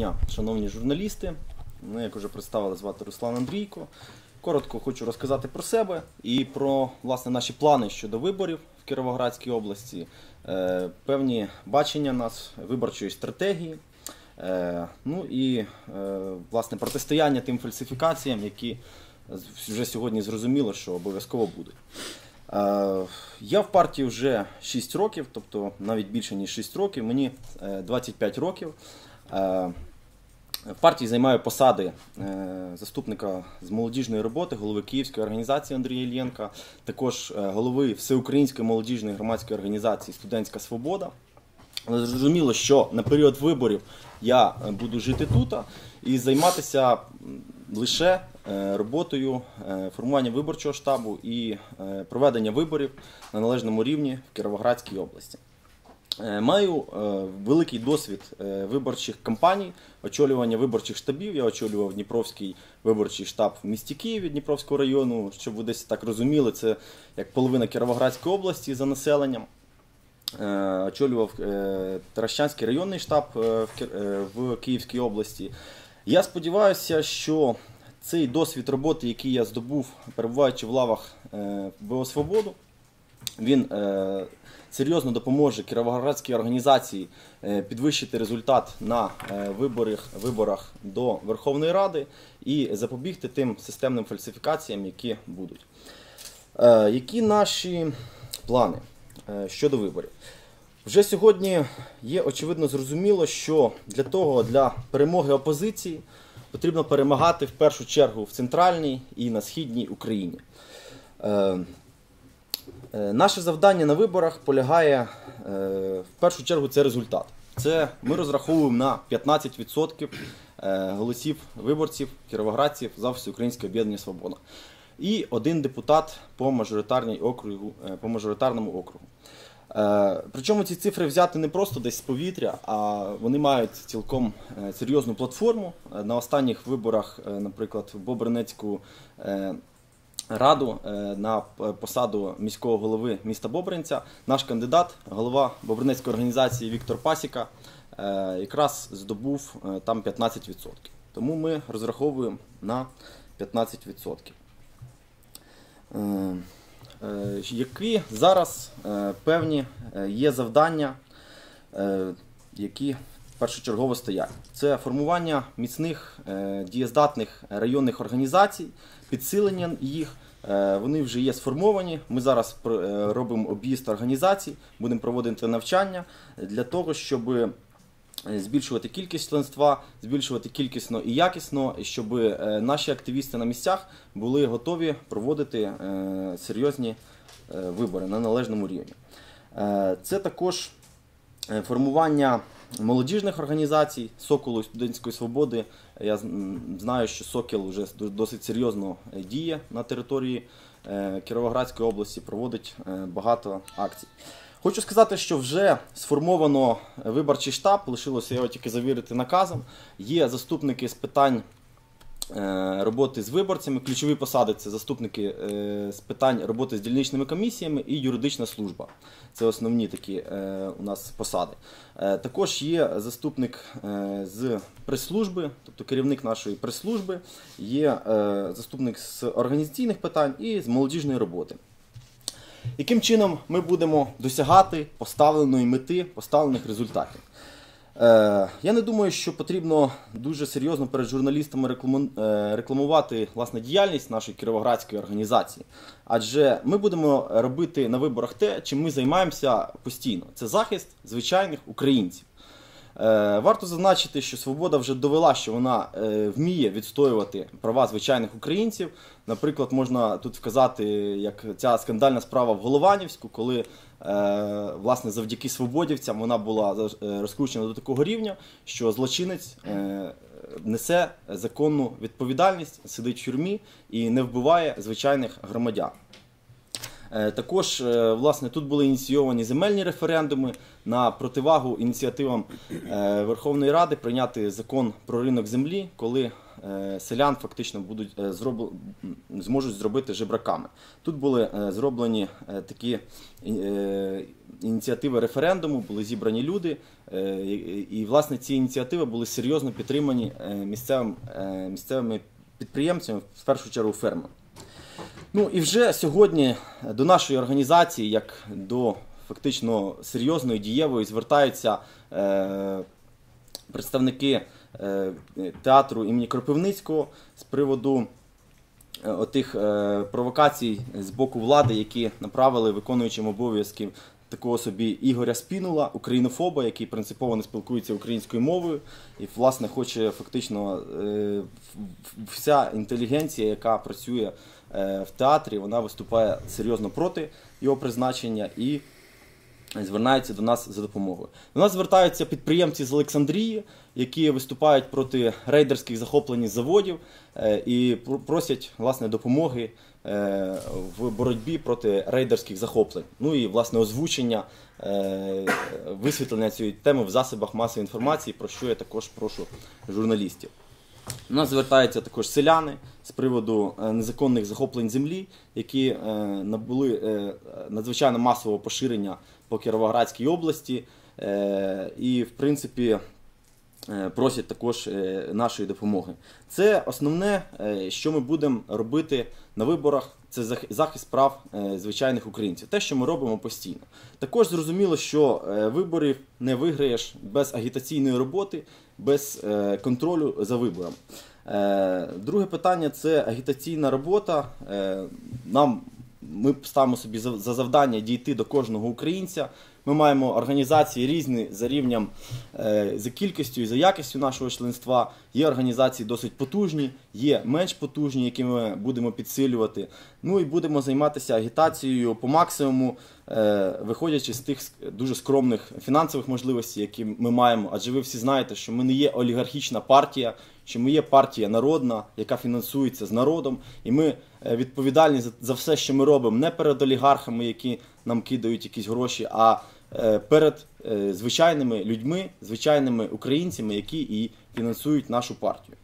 дня, шановні журналісти. Мене, як вже представили, звати Руслан Андрійко. Коротко хочу розказати про себе і про власне наші плани щодо виборів в Кіровоградській області, е, певні бачення нас виборчої стратегії. е, Ну і е, власне протистояння тим фальсифікаціям, які вже сьогодні зрозуміло, що обов'язково будуть. Я в партії вже 6 років, тобто навіть більше ніж 6 років, мені е, 25 років. В партії займаю посади е, заступника з молодіжної роботи, голови Київської організації Андрія Ільєнка, також е, голови Всеукраїнської молодіжної громадської організації Студентська Свобода. Але зрозуміло, що на період виборів я е, буду жити тут і займатися лише роботою формування виборчого штабу і проведення виборів на належному рівні в Кіровоградській області. Е, Маю е, великий досвід е, виборчих кампаній, очолювання виборчих штабів. Я очолював Дніпровський виборчий штаб в місті Києві Дніпровського району. Щоб ви десь так розуміли, це як половина Кіровоградської області за населенням. Очолював Таращанський районний штаб в Ки- в Київській області. Я сподіваюся, що цей досвід роботи, який я здобув, перебуваючи в лавах БО Свободу, він е, серйозно допоможе Кіровоградській організації е, підвищити результат на е, виборах, виборах до Верховної Ради і запобігти тим системним фальсифікаціям, які будуть. Е, які наші плани е, щодо виборів? Вже сьогодні є очевидно зрозуміло, що для того, для перемоги опозиції потрібно перемагати в першу чергу в центральній і на східній Україні. Е, Наше завдання на виборах полягає е, в першу чергу це результат. Це ми розраховуємо на 15% е, голосів виборців, кіровоградців за всеукраїнське об'єднання Свобода. І один депутат по, округу, по мажоритарному округу. Причому ці цифри взяти не просто десь з повітря, а вони мають цілком серйозну платформу. На останніх виборах, наприклад, в Бобринецьку раду е, на посаду міського голови міста Бобринця. Наш кандидат, голова Бобринецької організації Віктор Пасіка, е, якраз здобув е, там 15%. Тому ми розраховуємо на 15%. Е, е, Які зараз е, певні е, є завдання, е, які першочергово стоять. Це формування міцних е, дієздатних районних організацій, підсилення їх. Е, Вони вже є сформовані. Ми зараз е, робимо об'їзд організацій, будемо проводити навчання для того, щоб збільшувати кількість членства, збільшувати кількісно і якісно, щоб наші активісти на місцях були готові проводити серйозні вибори на належному рівні. Це також формування молодіжних організацій Соколу студентської свободи. Я знаю, що Сокіл вже досить серйозно е, діє на території е, Кіровоградської області, проводить е, багато акцій. Хочу сказати, що вже сформовано виборчий штаб, лишилося його тільки завірити наказом. Є заступники з питань роботи з виборцями. Ключові посади це заступники е, з питань роботи з дільничними комісіями і юридична служба. Це основні такі е, у нас посади. Е, Також є заступник е, з прес-служби, тобто керівник нашої прес-служби, є е, заступник з організаційних питань і з молодіжної роботи. Яким чином ми будемо досягати поставленої мети, поставлених результатів? Е, я не думаю, що потрібно дуже серйозно перед журналістами е, рекламувати власне діяльність нашої кіровоградської організації. Адже ми будемо робити на виборах те, чим ми займаємося постійно. Це захист звичайних українців. Е, Варто зазначити, що свобода вже довела, що вона вміє відстоювати права звичайних українців. Наприклад, можна тут вказати, як ця скандальна справа в Голованівську, коли власне завдяки свободівцям вона була е, розкручена до такого рівня, що злочинець е, несе законну відповідальність, сидить в тюрмі і не вбиває звичайних громадян. Е, Також е, власне тут були ініційовані земельні референдуми на противагу ініціативам е, Верховної Ради прийняти закон про ринок землі, коли селян фактично будуть м, зможуть зробити жебраками. Тут були зроблені такі ініціативи референдуму, були зібрані люди, і, власне ці ініціативи були серйозно підтримані місцевим, місцевими підприємцями, в першу чергу фермерами. Ну і вже сьогодні до нашої організації, як до фактично серйозної дієвої, звертаються е, представники е, театру імені Кропивницького з приводу е, отих е, провокацій з боку влади, які направили виконуючим обов'язки такого собі Ігоря Спінула, українофоба, який принципово не спілкується українською мовою, і власне хоче фактично е, вся інтелігенція, яка працює е, в театрі, вона виступає серйозно проти його призначення. І звертаються до нас за допомогою. До нас звертаються підприємці з Олександрії, які виступають проти рейдерських захоплень заводів е, і просять власне допомоги е, в боротьбі проти рейдерських захоплень. Ну і власне озвучення е, висвітлення цієї теми в засобах масової інформації, про що я також прошу журналістів. До нас звертаються також селяни з приводу е, незаконних захоплень землі, які е, набули е, надзвичайно масового поширення по Кіровоградській області. І, в принципі, просять також е, нашої допомоги. Це основне, е, що ми будемо робити на виборах. Це захист прав е, звичайних українців. Те, що ми робимо постійно. Також зрозуміло, що е, виборів не виграєш без агітаційної роботи, без е, контролю за виборами. Е, Друге питання це агітаційна робота. Е, Нам ми ставимо собі за за завдання дійти до кожного українця. Ми маємо організації різні за рівнем, е, за кількістю і за якістю нашого членства. Є організації досить потужні, є менш потужні, які ми будемо підсилювати. Ну і будемо займатися агітацією по максимуму, е, виходячи з тих дуже скромних фінансових можливостей, які ми маємо. Адже ви всі знаєте, що ми не є олігархічна партія, що ми є партія народна, яка фінансується з народом, і ми е, відповідальні за, все, що ми робимо, не перед олігархами, які нам кидають якісь гроші, а е, перед е, звичайними людьми, звичайними українцями, які і фінансують нашу партію.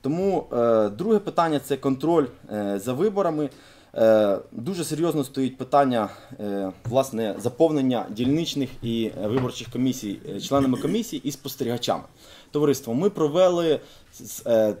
Тому друге питання це контроль за виборами. Е, Дуже серйозно стоїть питання е, власне заповнення дільничних і е, виборчих комісій членами комісій і спостерігачами. Товариство, ми провели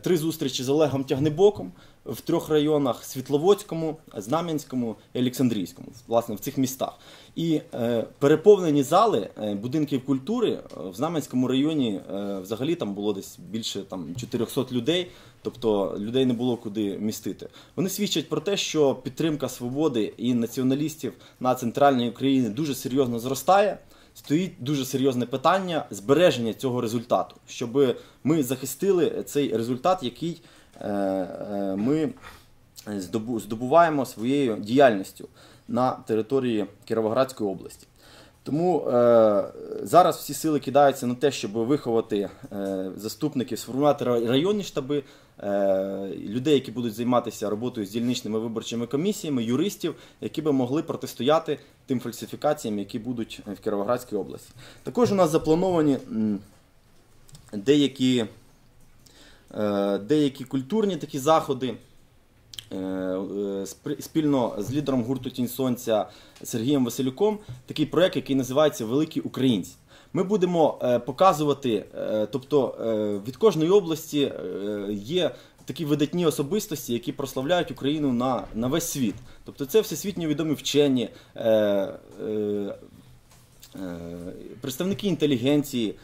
три зустрічі з Олегом Тягнебоком в трьох районах: Світловодському, Знам'янському і Олександрійському, власне, в цих містах. І е, переповнені зали е, будинків культури е, в Знам'янському районі е, взагалі там було десь більше там 400 людей, тобто людей не було куди містити. Вони свідчать про те, що підтримка свободи і націоналістів на центральній Україні дуже серйозно зростає. Стоїть дуже серйозне питання збереження цього результату, щоб ми захистили цей результат, який ми здобуваємо своєю діяльністю на території Кіровоградської області. Тому е, зараз всі сили кидаються на те, щоб виховати е, заступників, сформувати районні штаби, е, людей, які будуть займатися роботою з дільничними виборчими комісіями, юристів, які би могли протистояти тим фальсифікаціям, які будуть в Кіровоградській області. Також у нас заплановані деякі, е, деякі культурні такі заходи. Е, е, спільно з лідером гурту Тінь Сонця Сергієм Василюком такий проект, який називається Великі Українці. Ми будемо е, показувати, е, тобто е, від кожної області е, є такі видатні особистості, які прославляють Україну на, на весь світ. Тобто це всесвітньо відомі вчені, е, е, е, представники інтелігенції.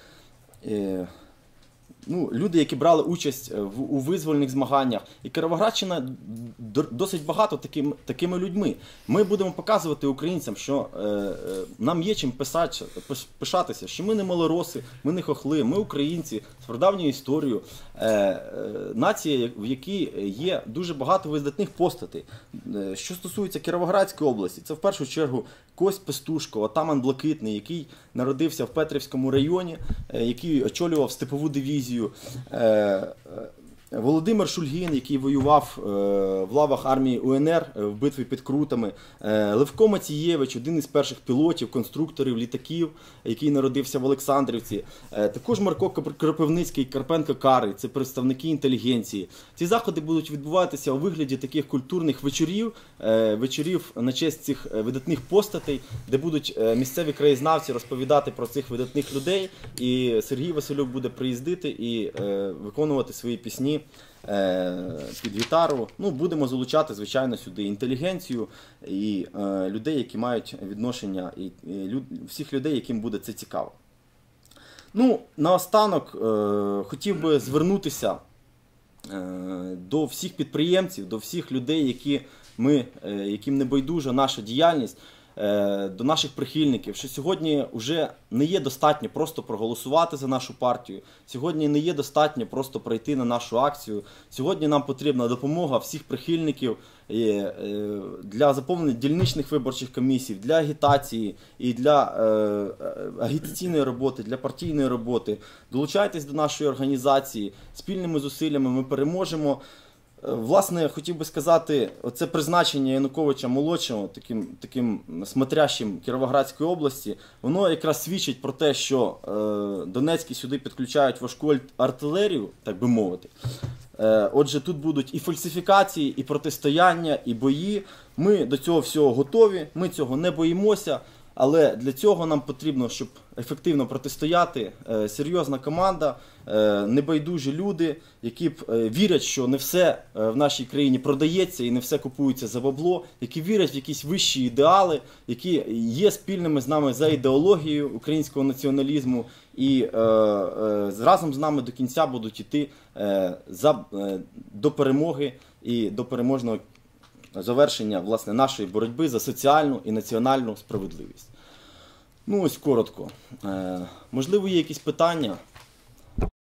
Ну, люди, які брали участь е, в, у визвольних змаганнях. І Кіровоградщина д- досить багато таким, такими людьми. Ми будемо показувати українцям, що е, е, нам є чим писати, пишатися, що ми не малороси, ми не хохли, ми українці з історією. Е, е, нація, в якій є дуже багато видатних постатей. Е, Що стосується Кіровоградської області, це в першу чергу Кость Пестушко, отаман Блакитний, який народився в Петрівському районі, е, який очолював степову дивізію. Володимир Шульгін, який воював е, в лавах армії УНР е, в битві під Крутами, е, Левко Мацієвич, один із перших пілотів, конструкторів літаків, який народився в Олександрівці. Також Марко Кропивницький, Карпенко Карий, це представники інтелігенції. Ці заходи будуть відбуватися у вигляді таких культурних вечорів, вечорів на честь цих видатних постатей, де будуть місцеві краєзнавці розповідати про цих видатних людей. І Сергій Василюк буде приїздити і виконувати свої пісні е, під гітару. Ну, будемо залучати, звичайно, сюди інтелігенцію і е, людей, які мають відношення, і, і люд, всіх людей, яким буде це цікаво. Ну, наостанок е, хотів би звернутися е, до всіх підприємців, до всіх людей, які ми, е, яким не байдужа наша діяльність, до наших прихильників, що сьогодні вже не є достатньо просто проголосувати за нашу партію. Сьогодні не є достатньо просто прийти на нашу акцію. Сьогодні нам потрібна допомога всіх прихильників е, е, для заповнення дільничних виборчих комісій, для агітації і для е, е, агітаційної роботи, для партійної роботи. Долучайтесь до нашої організації. Спільними зусиллями ми переможемо. Власне, хотів би сказати, оце призначення Януковича молодшого, таким таким смотрящим Кіровоградської області, воно якраз свідчить про те, що е, Донецькі сюди підключають важку артилерію, так би мовити. Е, Отже, тут будуть і фальсифікації, і протистояння, і бої. Ми до цього всього готові, ми цього не боїмося. Але для цього нам потрібно, щоб ефективно протистояти, е, серйозна команда, е, небайдужі люди, які б е, вірять, що не все в нашій країні продається і не все купується за бабло, які вірять в якісь вищі ідеали, які є спільними з нами за ідеологією українського націоналізму, і разом з нами до кінця будуть йти до перемоги і до переможного завершення власне нашої боротьби за соціальну і національну справедливість. Ну ось коротко. Е, можливо, є якісь питання.